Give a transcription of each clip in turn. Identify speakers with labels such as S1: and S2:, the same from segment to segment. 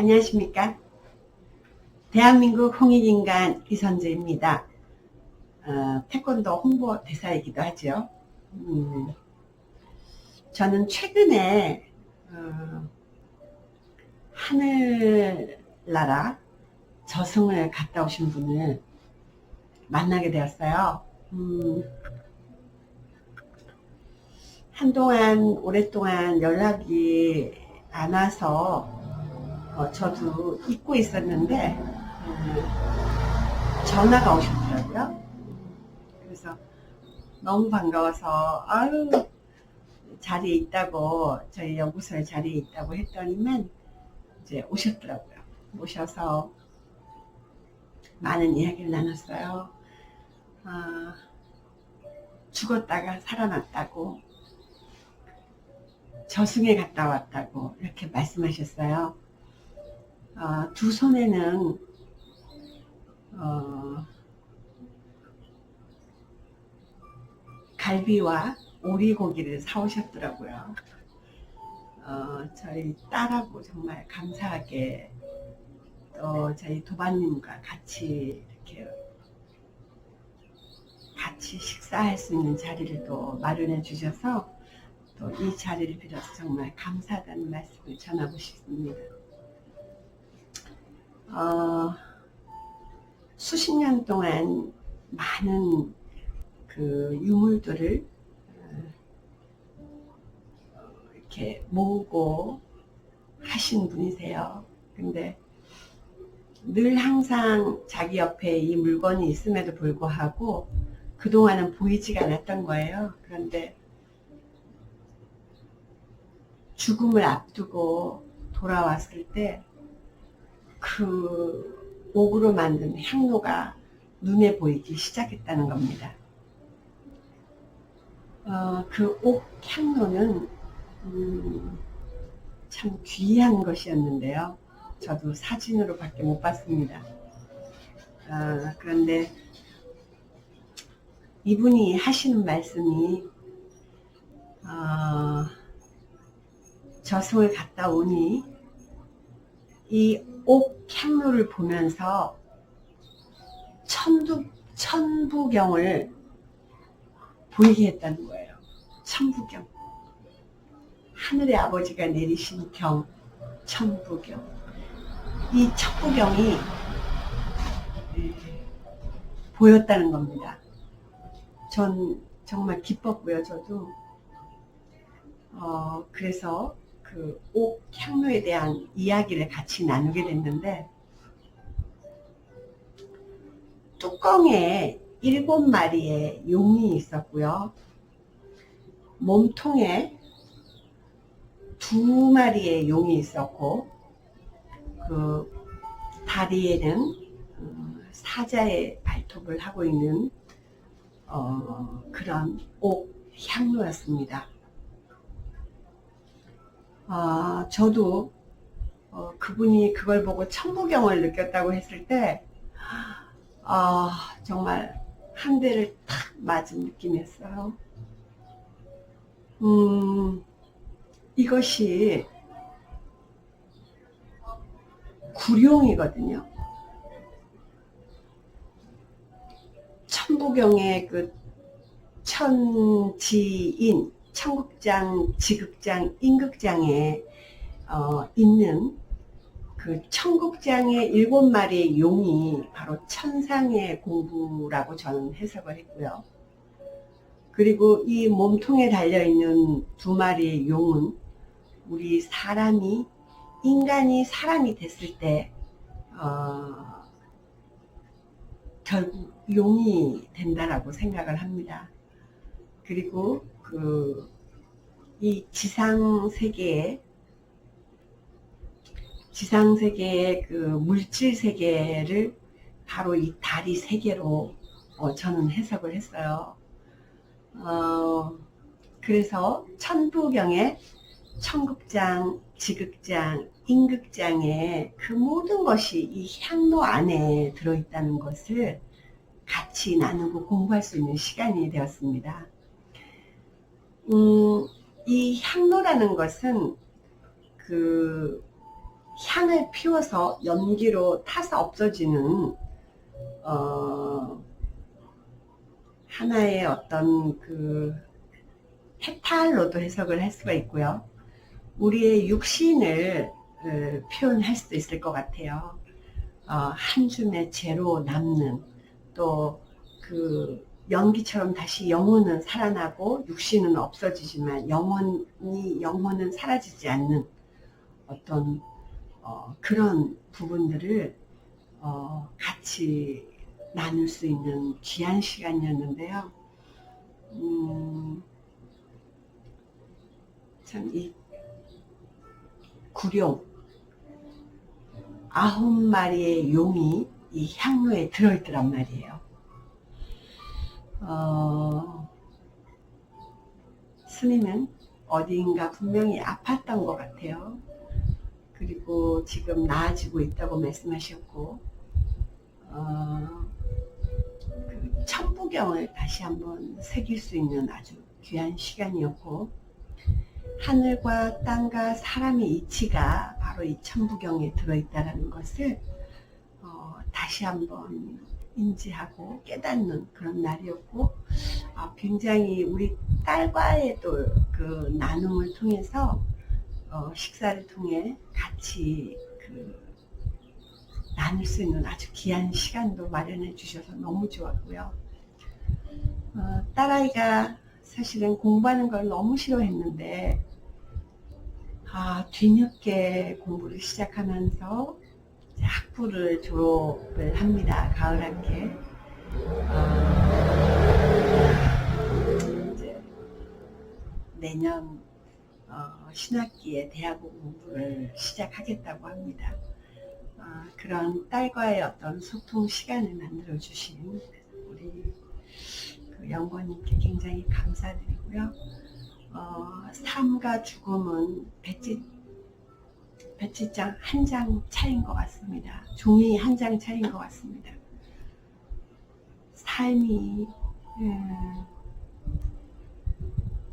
S1: 안녕하십니까. 대한민국 홍익인간 이선재입니다. 어, 태권도 홍보 대사이기도 하죠. 음, 저는 최근에 어, 하늘나라 저승을 갔다 오신 분을 만나게 되었어요. 음, 한동안 오랫동안 연락이 안 와서 어, 저도 잊고 있었는데 음, 전화가 오셨더라고요. 그래서 너무 반가워서 아유 자리에 있다고 저희 연구소에 자리에 있다고 했더니만 이제 오셨더라고요. 오셔서 많은 이야기를 나눴어요. 아, 죽었다가 살아났다고 저승에 갔다 왔다고 이렇게 말씀하셨어요. 어, 두 손에는 어, 갈비와 오리고기를 사오셨더라고요. 어, 저희 딸하고 정말 감사하게 또 저희 도반님과 같이 이렇게 같이 식사할 수 있는 자리를 또 마련해 주셔서 또 이 자리를 빌어서 정말 감사하다는 말씀을 전하고 싶습니다. 어, 수십 년 동안 많은 그 유물들을 어, 이렇게 모으고 하신 분이세요. 근데 늘 항상 자기 옆에 이 물건이 있음에도 불구하고 그동안은 보이지가 않았던 거예요. 그런데 죽음을 앞두고 돌아왔을 때 그 옥으로 만든 향로가 눈에 보이기 시작했다는 겁니다. 어, 그옥 향로는 음, 참 귀한 것이었는데요. 저도 사진으로 밖에 못 봤습니다. 어, 그런데 이분이 하시는 말씀이 어, 저승을 갔다 오니 이 옥 향로를 보면서 천두, 천부경을 보이게 했다는 거예요. 천부경. 하늘의 아버지가 내리신 경, 천부경. 이 천부경이 예, 보였다는 겁니다. 전 정말 기뻤고요, 저도. 어, 그래서 그 옥 향로에 대한 이야기를 같이 나누게 됐는데, 뚜껑에 일곱 마리의 용이 있었고요. 몸통에 두 마리의 용이 있었고, 그 다리에는 어, 사자의 발톱을 하고 있는 어, 그런 옥 향로였습니다. 아, 저도 어, 그분이 그걸 보고 천부경을 느꼈다고 했을 때, 아, 정말 한 대를 탁 맞은 느낌이었어요. 음, 이것이 구룡이거든요. 천부경의 그 천지인, 천국장, 지극장, 인극장에 어, 있는 그 천국장의 일곱 마리의 용이 바로 천상의 공부라고 저는 해석을 했고요. 그리고 이 몸통에 달려있는 두 마리의 용은 우리 사람이 인간이 사람이 됐을 때 어, 결국 용이 된다라고 생각을 합니다. 그리고 그 이 지상 세계에 지상 세계의 그 물질 세계를 바로 이 다리 세계로 어, 저는 해석을 했어요. 어, 그래서 천부경에 천국장, 지극장, 인극장에 그 모든 것이 이 향로 안에 들어있다는 것을 같이 나누고 공부할 수 있는 시간이 되었습니다. 음, 이 향로라는 것은 그 향을 피워서 연기로 타서 없어지는 어, 하나의 어떤 그 해탈로도 해석을 할 수가 있고요. 우리의 육신을 어, 표현할 수도 있을 것 같아요. 어, 한 줌의 재로 남는 또그 연기처럼 다시 영혼은 살아나고 육신은 없어지지만 영혼이 영혼은 사라지지 않는 어떤 어, 그런 부분들을 어, 같이 나눌 수 있는 귀한 시간이었는데요. 음, 참 이 구룡 아홉 마리의 용이 이 향로에 들어있더란 말이에요. 어, 스님은 어디인가 분명히 아팠던 것 같아요. 그리고 지금 나아지고 있다고 말씀하셨고, 어, 그 천부경을 다시 한번 새길 수 있는 아주 귀한 시간이었고, 하늘과 땅과 사람의 이치가 바로 이 천부경에 들어있다는 것을 어, 다시 한번 인지하고 깨닫는 그런 날이었고 아, 굉장히 우리 딸과의도 그 나눔을 통해서 어, 식사를 통해 같이 그 나눌 수 있는 아주 귀한 시간도 마련해 주셔서 너무 좋았고요. 어, 딸아이가 사실은 공부하는 걸 너무 싫어했는데 아, 뒤늦게 공부를 시작하면서 학부를 졸업을 합니다. 가을 학기에. 어, 이제 내년 어, 신학기에 대학원 공부를 시작하겠다고 합니다. 어, 그런 딸과의 어떤 소통 시간을 만들어 주신 우리 그 연구원님께 굉장히 감사드리고요. 어, 삶과 죽음은 배지, 배지장 한 장 차인 것 같습니다. 종이 한 장 차인 것 같습니다. 삶이, 음,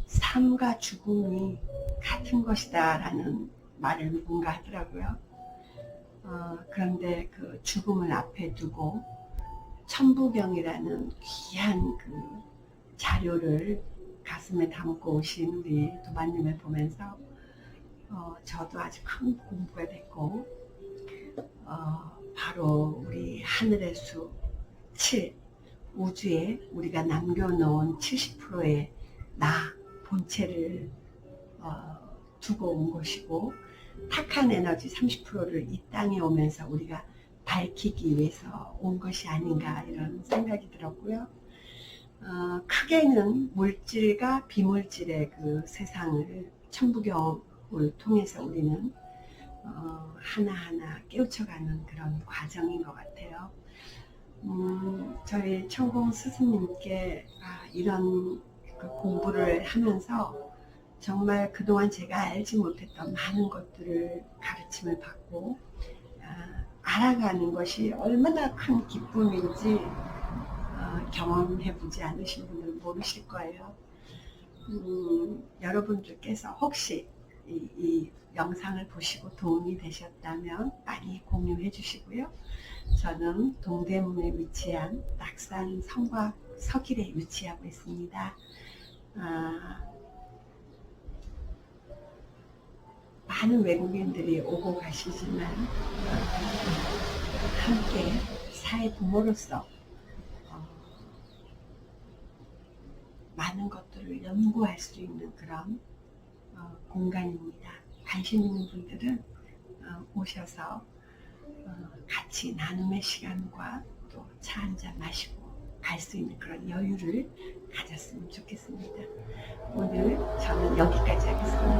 S1: 삶과 죽음이 같은 것이다 라는 말을 누군가 하더라고요. 어, 그런데 그 죽음을 앞에 두고 천부경이라는 귀한 그 자료를 가슴에 담고 오신 우리 도마님을 보면서 어, 저도 아주 큰 공부가 됐고 어, 바로 우리 하늘의 수 7, 우주에 우리가 남겨놓은 70%의 나 본체를 어, 두고 온 것이고 탁한 에너지 30%를 이 땅에 오면서 우리가 밝히기 위해서 온 것이 아닌가 이런 생각이 들었고요. 어, 크게는 물질과 비물질의 그 세상을 천부경 을 통해서 우리는 어, 하나하나 깨우쳐가는 그런 과정인 것 같아요. 음, 저희 천공 스승님께 아, 이런 그 공부를 하면서 정말 그동안 제가 알지 못했던 많은 것들을 가르침을 받고 아, 알아가는 것이 얼마나 큰 기쁨인지 어, 경험해보지 않으신 분들은 모르실 거예요. 음, 여러분들께서 혹시 이, 이 영상을 보시고 도움이 되셨다면 많이 공유해 주시고요. 저는 동대문에 위치한 낙산 성곽 서길에 위치하고 있습니다. 아, 많은 외국인들이 오고 가시지만 함께 사회 부모로서 어, 많은 것들을 연구할 수 있는 그런 어, 공간입니다. 관심 있는 분들은 어, 오셔서 어, 같이 나눔의 시간과 또 차 한 잔 마시고 갈 수 있는 그런 여유를 가졌으면 좋겠습니다. 오늘 저는 여기까지 하겠습니다.